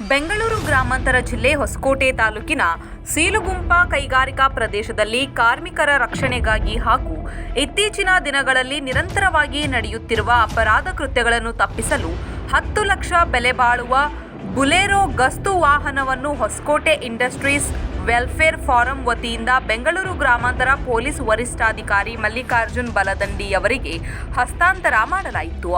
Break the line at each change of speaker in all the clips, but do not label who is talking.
ಬೆಂಗಳೂರು ಗ್ರಾಮಾಂತರ ಜಿಲ್ಲೆ ಹೊಸಕೋಟೆ ತಾಲೂಕಿನ ಸೀಲುಗುಂಪ ಕೈಗಾರಿಕಾ ಪ್ರದೇಶದಲ್ಲಿ ಕಾರ್ಮಿಕರ ರಕ್ಷಣೆಗಾಗಿ ಹಾಗೂ ಇತ್ತೀಚಿನ ದಿನಗಳಲ್ಲಿ ನಿರಂತರವಾಗಿ ನಡೆಯುತ್ತಿರುವ ಅಪರಾಧ ಕೃತ್ಯಗಳನ್ನು ತಪ್ಪಿಸಲು ಹತ್ತು ಲಕ್ಷ ಬೆಲೆ ಬಾಳುವ ಬುಲೆರೋ ಗಸ್ತು ವಾಹನವನ್ನು ಹೊಸಕೋಟೆ ಇಂಡಸ್ಟ್ರೀಸ್ ವೆಲ್ಫೇರ್ ಫಾರಂ ವತಿಯಿಂದ ಬೆಂಗಳೂರು ಗ್ರಾಮಾಂತರ ಪೊಲೀಸ್ ವರಿಷ್ಠಾಧಿಕಾರಿ ಮಲ್ಲಿಕಾರ್ಜುನ್ ಬಲದಂಡಿ ಅವರಿಗೆ ಹಸ್ತಾಂತರ ಮಾಡಲಾಯಿತು.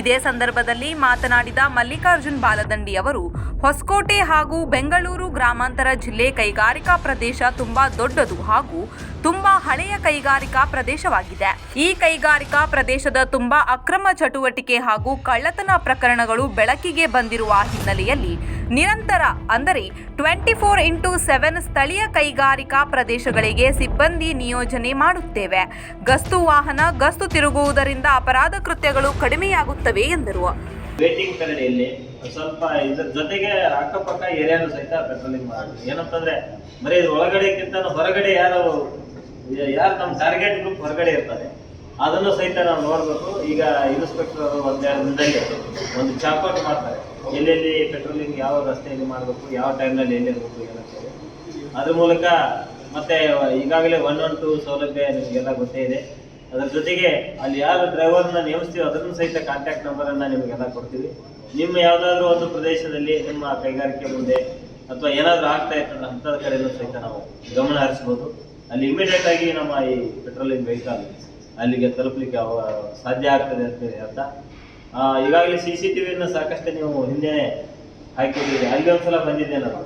ಇದೇ ಸಂದರ್ಭದಲ್ಲಿ ಮಾತನಾಡಿದ ಮಲ್ಲಿಕಾರ್ಜುನ್ ಬಾಲದಂಡಿ ಅವರು, ಹೊಸಕೋಟೆ ಹಾಗೂ ಬೆಂಗಳೂರು ಗ್ರಾಮಾಂತರ ಜಿಲ್ಲೆ ಕೈಗಾರಿಕಾ ಪ್ರದೇಶ ತುಂಬಾ ದೊಡ್ಡದು ಹಾಗೂ ತುಂಬಾ ಹಳೆಯ ಕೈಗಾರಿಕಾ ಪ್ರದೇಶವಾಗಿದೆ. ಈ ಕೈಗಾರಿಕಾ ಪ್ರದೇಶದ ತುಂಬಾ ಅಕ್ರಮ ಚಟುವಟಿಕೆ ಹಾಗೂ ಕಳ್ಳತನ ಪ್ರಕರಣಗಳು ಬೆಳಕಿಗೆ ಬಂದಿರುವ ಹಿನ್ನೆಲೆಯಲ್ಲಿ ನಿರಂತರ, ಅಂದರೆ ಟ್ವೆಂಟಿ ಫೋರ್ ಇಂಟು ಸೆವೆನ್ ಸ್ಥಳೀಯ ಕೈಗಾರಿಕಾ ಪ್ರದೇಶಗಳಿಗೆ ಸಿಬ್ಬಂದಿ ನಿಯೋಜನೆ ಮಾಡುತ್ತೇವೆ. ಗಸ್ತು ವಾಹನ, ಗಸ್ತು ತಿರುಗುವುದರಿಂದ ಅಪರಾಧ ಕೃತ್ಯಗಳು ಕಡಿಮೆಯಾಗುತ್ತವೆ ಎಂದರು.
ವೇಟಿಂಗ್ ಸ್ವಲ್ಪ ಜೊತೆಗೆ ಅಕ್ಕಪಕ್ಕ ಏರಿಯಾನು ಸಹಿತ ಪೆಟ್ರೋಲಿಂಗ್ ಏನಂತಂದ್ರೆ, ಬರೀ ಒಳಗಡೆಕ್ಕಿಂತ ಹೊರಗಡೆ ಯಾರು ಯಾರು ನಮ್ಮ ಟಾರ್ಗೆಟ್ ಗ್ರೂಪ್ ಹೊರಗಡೆ ಇರ್ತಾರೆ ಅದನ್ನು ಸಹಿತ ನಾವು ನೋಡಬೇಕು. ಈಗ ಇನ್ಸ್ಪೆಕ್ಟರ್ ಅವರು ಒಂದೆರಡು ದಿನದಲ್ಲಿ ಒಂದು ಚಾಕೌಟ್ ಮಾಡ್ತಾರೆ. ಎಲ್ಲೆಲ್ಲಿ ಪೆಟ್ರೋಲಿಂಗ್ ಯಾವ ರಸ್ತೆಯಲ್ಲಿ ಮಾಡಬೇಕು, ಯಾವ ಟೈಮ್ನಲ್ಲಿ ಎಲ್ಲಿ ಇರಬೇಕು ಏನಂತೇಳಿ ಅದ್ರ ಮೂಲಕ ಮತ್ತೆ ಈಗಾಗಲೇ ಒನ್ ಒನ್ ಟು ಸೌಲಭ್ಯ ನಿಮಗೆಲ್ಲ ಗೊತ್ತೇ ಇದೆ. ಅದ್ರ ಜೊತೆಗೆ ಅಲ್ಲಿ ಯಾರು ಡ್ರೈವರ್ನ ನೇಮಿಸ್ತೀವಿ ಅದನ್ನು ಸಹಿತ ಕಾಂಟ್ಯಾಕ್ಟ್ ನಂಬರನ್ನು ನಿಮಗೆಲ್ಲ ಕೊಡ್ತೀವಿ. ನಿಮ್ಮ ಯಾವುದಾದ್ರೂ ಒಂದು ಪ್ರದೇಶದಲ್ಲಿ ನಿಮ್ಮ ಕೈಗಾರಿಕೆ ಮುಂದೆ ಅಥವಾ ಏನಾದರೂ ಆಗ್ತಾ ಇರ್ತದೆ ಅಂಥದ ಕಡೆಯೂ ಸಹಿತ ನಾವು ಗಮನ ಹರಿಸ್ಬೋದು. ಅಲ್ಲಿ ಇಮಿಡಿಯೇಟ್ ಆಗಿ ನಮ್ಮ ಈ ಪೆಟ್ರೋಲಿಂಗ್ ವೆಹಿಕಲ್ ಅಲ್ಲಿಗೆ ತಲುಪಲಿಕ್ಕೆ ಸಾಧ್ಯ ಆಗ್ತದೆ ಅಂತ ಅರ್ಥ. ಈಗಾಗಲೇ ಸಿ ಸಿ ಟಿವಿಯನ್ನು ಸಾಕಷ್ಟು ನೀವು ಹಿಂದೆ ಹಾಕಿದ್ದೀರಿ. ಅಲ್ಲಿ ಒಂದ್ಸಲ ಬಂದಿದ್ದೆ ನಾನು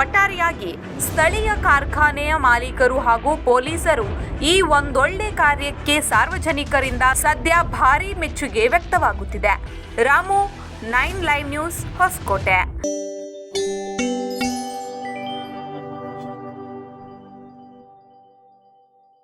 ಒಟ್ಟಾರೆಯಾಗಿ ಸ್ಥಳೀಯ ಕಾರ್ಖಾನೆಯ ಮಾಲೀಕರು ಹಾಗೂ ಪೊಲೀಸರು ಈ ಒಂದೊಳ್ಳೆ ಕಾರ್ಯಕ್ಕೆ ಸಾರ್ವಜನಿಕರಿಂದ ಸದ್ಯ ಭಾರೀ ಮೆಚ್ಚುಗೆ ವ್ಯಕ್ತವಾಗುತ್ತಿದೆ. Ramu, nine live news Hosakote.